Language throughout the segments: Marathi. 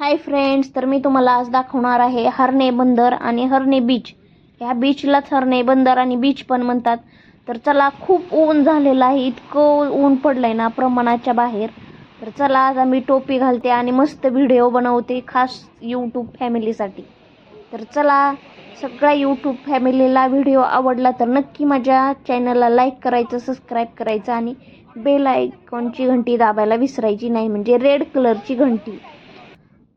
हाय फ्रेंड्स तर मी तुम्हाला आज दाखवणार आहे हरणे बंदर आणि हरणे बीच ह्या बीचलाच हरणे बंदर आणि बीच पण म्हणतात. तर चला खूप ऊन झालेलं आहे. इतकं ऊन पडलं आहे ना प्रमाणाच्या बाहेर. तर चला आज आम्ही टोपी घालते आणि मस्त व्हिडिओ बनवते खास यूट्यूब फॅमिलीसाठी तर चला सगळ्या यूट्यूब फॅमिलीला व्हिडिओ आवडला तर नक्की माझ्या चॅनलला लाईक करायचं सबस्क्राईब करायचं आणि बेल आयकॉनची घंटी दाबायला विसरायची नाही. म्हणजे रेड कलरची घंटी.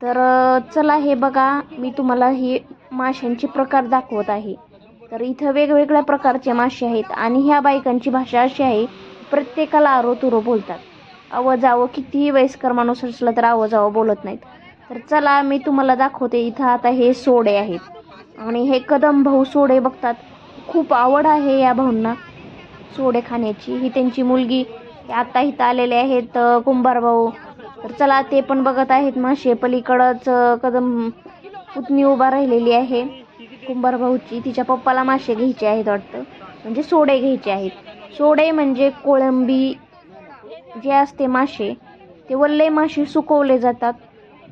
तर चला हे बघा मी तुम्हाला हे माशांचे प्रकार दाखवत आहे. तर इथं वेगवेगळ्या प्रकारचे मासे आहेत आणि ह्या बायकांची भाषा अशी आहे प्रत्येकाला आरो तुरो बोलतात. आवाजावं जावं कितीही वयस्कर माणूस असला तर आवाजावं बोलत नाहीत. तर चला मी तुम्हाला दाखवते इथं आता हे सोडे आहेत. आणि हे कदम भाऊ सोडे बघतात. खूप आवड आहे या भाऊंना सोडे खाण्याची. ही त्यांची मुलगी हे आता इथं आलेले आहेत कुंभार भाऊ. तर चला ते पण बघत आहेत मासे पलीकडंच कदम पुतणी उभा राहिलेली आहे. कुंभार भाऊची तिच्या पप्पाला मासे घ्यायचे आहेत वाटतं. म्हणजे सोडे घ्यायचे आहेत. सोडे म्हणजे कोळंबी जे असते मासे ते वल्ले मासे सुकवले जातात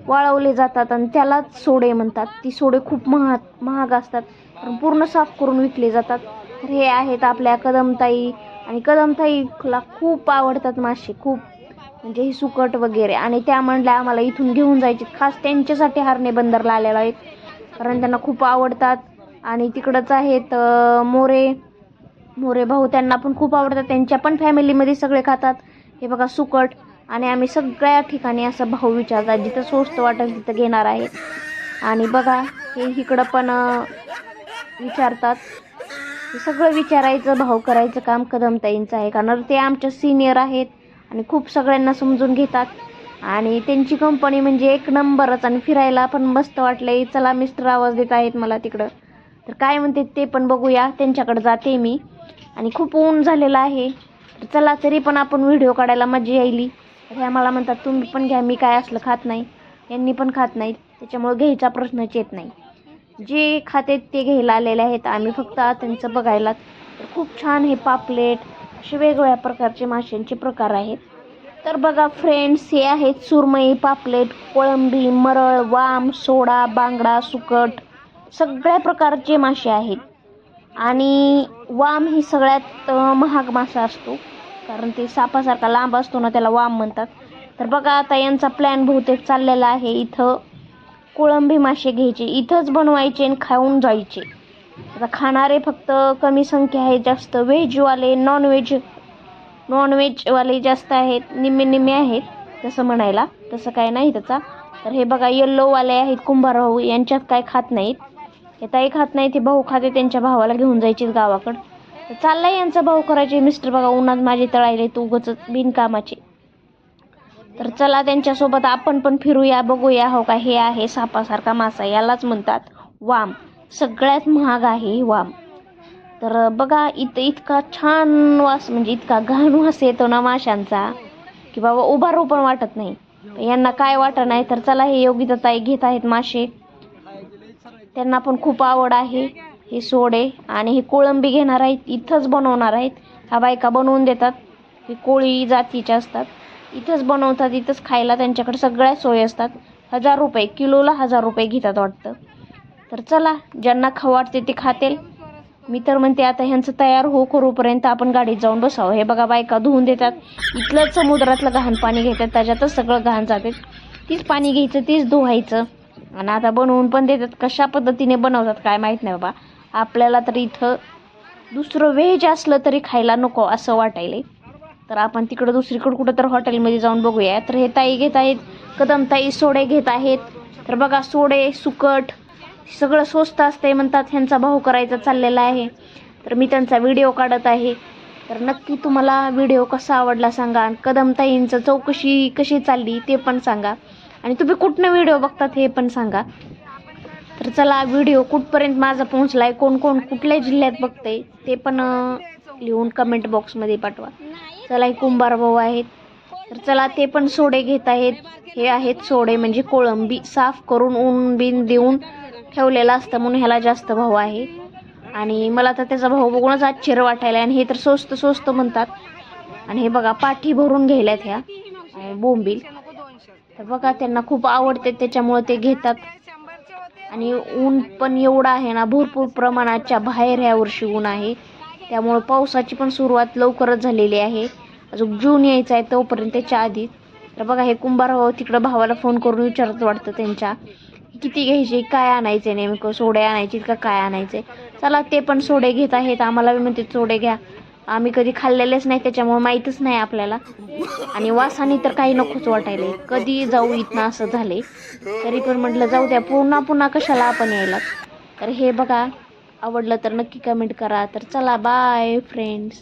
वाळवले जातात आणि त्यालाच सोडे म्हणतात. ती सोडे खूप महा महाग असतात. कारण पूर्ण साफ करून विकले जातात. तर हे आहेत आपल्या कदमताई. आणि कदमताईला खूप आवडतात मासे खूप. म्हणजे ही सुकट वगैरे. आणि त्या म्हणल्या आम्हाला इथून घेऊन जायचे. खास त्यांच्यासाठी हारणे बंदरला आलेला आहेत. कारण त्यांना खूप आवडतात. आणि तिकडंच आहेत मोरे. मोरे भाऊ त्यांना पण खूप आवडतात. त्यांच्या पण फॅमिलीमध्ये सगळे खातात. हे बघा सुकट. आणि आम्ही सगळ्या ठिकाणी असं भाऊ विचारतात. जिथं स्वस्त वाटेल तिथं घेणार आहे. आणि बघा हे इकडं पण विचारतात. सगळं विचारायचं भाऊ करायचं काम कदमताईंचं आहे. कारण ते आमच्या सिनियर आहेत. आणि खूप सगळ्यांना समजून घेतात. आणि त्यांची कंपनी म्हणजे एक नंबरच आणि फिरायला पण मस्त वाटलंय. चला मिस्टर आवाज देत आहेत मला तिकडं. तर काय म्हणते ते पण बघूया. त्यांच्याकडे जाते मी. आणि खूप ऊन झालेलं आहे. तर चला तरी पण आपण व्हिडिओ काढायला मजा यायली. ह्या मला म्हणतात तुम्ही पण घ्या मी काय असलं खात नाही. यांनी पण खात नाहीत त्याच्यामुळे घ्यायचा प्रश्नच येत नाही. जे खाते ते घ्यायला आलेले आहेत. आम्ही फक्त त्यांचं बघायला. तर खूप छान हे पापलेट असे वेगवेगळ्या प्रकारचे माशांचे प्रकार आहेत. तर बघा फ्रेंड्स हे आहेत सुरमई पापलेट कोळंबी मरळ वाम सोडा बांगडा सुकट सगळ्या प्रकारचे मासे आहेत. आणि वाम ही सगळ्यात महाग मासा असतो. कारण ते सापासारखा लांब असतो ना त्याला वाम म्हणतात. तर बघा आता यांचा प्लॅन बहुतेक चाललेला आहे. इथं कोळंबी मासे घ्यायचे. इथंच बनवायचे आणि खाऊन जायचे. आता खाणारे फक्त कमी संख्या आहे जास्त व्हेजवाले नॉनव्हेज नॉनव्हेजवाले जास्त आहेत निम्मे निम्मे आहेत तसं म्हणायला. तसं काय नाही त्याचा. तर हे बघा येल्लोवाले आहेत कुंभारभाऊ. यांच्यात काय खात नाहीत. हे ताई खात नाही ते भाऊ खाते त्यांच्या भावाला घेऊन जायचे गावाकडं. तर चाललंय यांचा भाऊ करायचे. मिस्टर बघा उन्हात माझे तळायले तू उगच बिनकामाचे. तर चला त्यांच्यासोबत आपण पण फिरूया बघूया हो का हे आहे सापासारखा मासा यालाच म्हणतात वाम. सगळ्यात महाग आहे वाम. तर बघा इथं इतका छान वास म्हणजे इतका घाण वास येतो ना माशांचा की बाबा उभारो पण वाटत नाही. यांना काय वाटत नाही तर चला हे योगिता ताई घेत आहेत मासे. त्यांना पण खूप आवड आहे हे सोडे आणि हे कोळंबी घेणार आहेत इथंच बनवणार आहेत. ह्या बायका बनवून देतात. हे कोळी जातीच्या असतात. इथंच बनवतात इथंच खायला त्यांच्याकडे सगळ्या सोयी असतात. हजार रुपये किलोला हजार रुपये घेतात वाटतं. तर चला ज्यांना खाऊ वाटते ते खातील. मी तर म्हणते आता ह्यांचं तयार हो करूपर्यंत आपण गाडीत जाऊन बसावं. हे बघा बायका धुवून देतात. इथलंच समुद्रातलं घाण पाणी घेतात. त्याच्यातच सगळं घाण जाते. तीच पाणी घ्यायचं तीच धुवायचं. आणि आता बनवून पण देतात. कशा पद्धतीने बनवतात काय माहीत नाही बाबा. आपल्याला तर इथं दुसरं व्हेज असलं तरी खायला नको असं वाटायला तर आपण तिकडं दुसरीकडं कुठं तर हॉटेलमध्ये जाऊन बघूया. तर हे ताई घेत आहेत. कदम ताई सोडे घेत आहेत. तर बघा सोडे सुकट सगळं स्वस्त असते म्हणतात ह्यांचा भाऊ करायचा चाललेला आहे. तर मी त्यांचा व्हिडिओ काढत आहे. तर नक्की तुम्हाला व्हिडिओ कसा आवडला सांगा. आणि कदमताईंचं चौकशी कशी चालली ते पण सांगा. आणि तुम्ही कुठनं व्हिडिओ बघतात हे पण सांगा. तर चला व्हिडिओ कुठपर्यंत माझा पोहोचला आहे कोण कोण कुठल्या जिल्ह्यात बघते ते पण लिहून कमेंट बॉक्समध्ये पाठवा. चला हे कुंभार भाऊ आहेत. तर चला ते पण सोडे घेत आहेत. हे आहेत सोडे म्हणजे कोळंबी. साफ करून ऊन बिन देऊन ठेवलेलं असतं म्हणून ह्याला जास्त भाव आहे. आणि मला तर त्याचा भाव बघूनच आश्चर्य वाटायला आणि हे तर स्वस्त स्वस्त म्हणतात. आणि हे बघा पाठी भरून घ्यायल्यात ह्या बोंबील. तर बघा त्यांना खूप आवडते त्याच्यामुळे ते घेतात. आणि ऊन पण एवढं आहे ना भरपूर प्रमाणाच्या बाहेर ह्या वर्षी ऊन आहे. त्यामुळं पावसाची पण सुरुवात लवकरच झालेली आहे. अजून जून यायचा आहे तोपर्यंत त्याच्या आधी. तर बघा हे कुंभार भाऊ तिकडं भावाला फोन करून विचारत वाटतं त्यांच्या. किती घ्यायचे काय आणायचे नेमकं? सोडे आणायचे का काय आणायचे? चला ते पण सोडे घेत आहेत. आम्हाला बी म्हणते सोडे घ्या. आम्ही कधी खाल्लेलेच नाही त्याच्यामुळे माहीतच नाही आपल्याला. आणि वासाने तर काही नकोच वाटायला. कधी जाऊ इथनं असं झाले तरी पण म्हटलं जाऊ द्या पुन्हा पुन्हा कशाला आपण यायला? तर हे बघा आवडलं तर नक्की कमेंट करा. तर चला बाय फ्रेंड्स